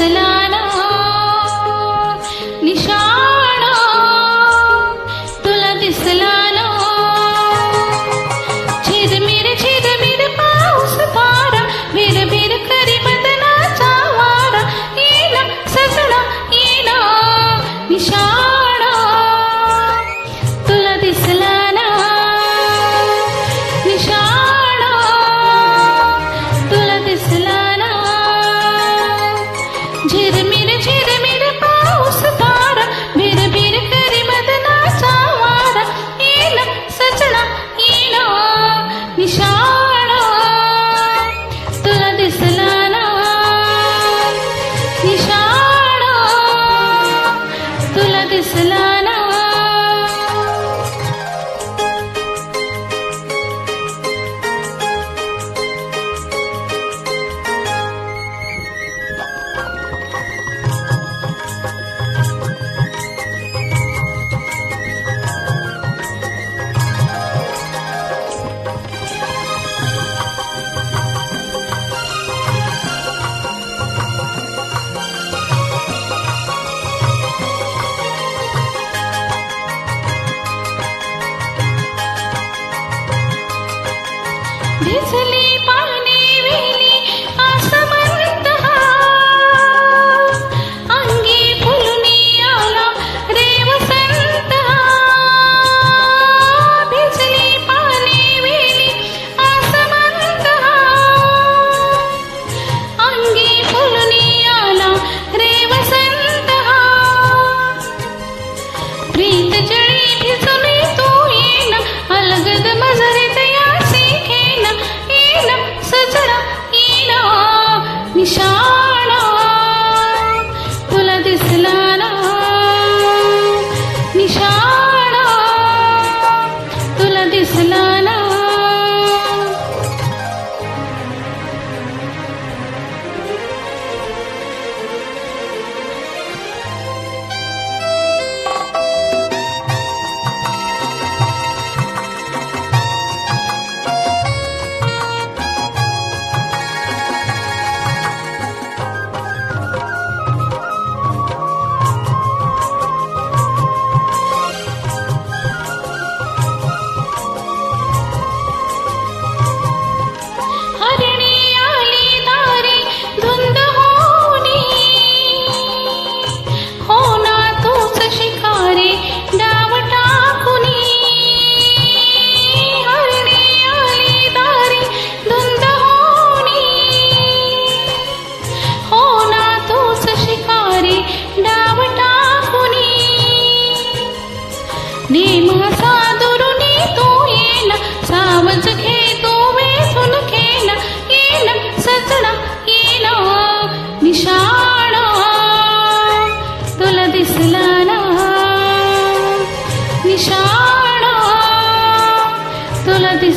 Islam Islam. पिछले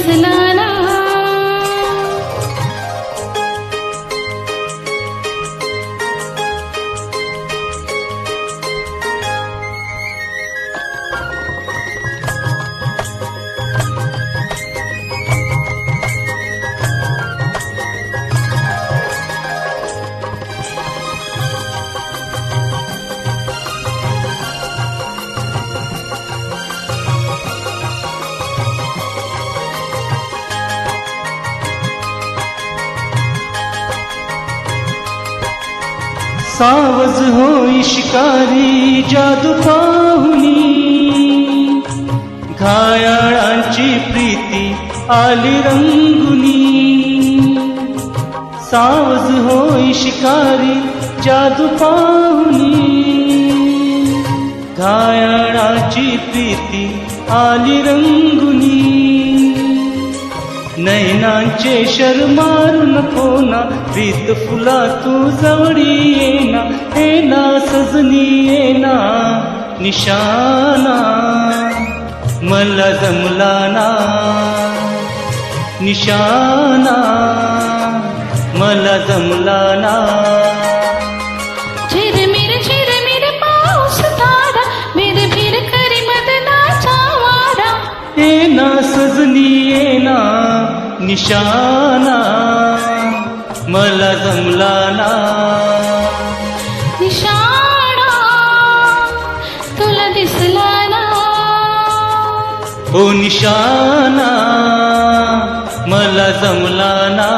सलाम सावज होई शिकारी जादू पाहुनी घायाळांची प्रीती आली रंगुनी. सावज होई शिकारी जादू पाहुनी घायाळाची प्रीती आली रंगुनी. नैनांचे शर मारून फोना प्रीत फुला तू जवळी येना येना सजनी येना निशाना मला जमला ना निशाना मला जमला ना येना सजनी येना निशाना मला जमला ना. निशाणा तुला दिसला ना. हो ओ निशाना मला जमला ना.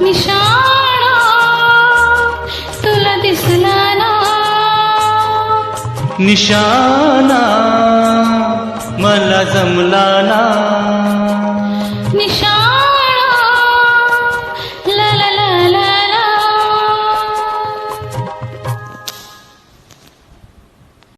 निशाणा तुला दिसला ना. निशाना मला जमला ना.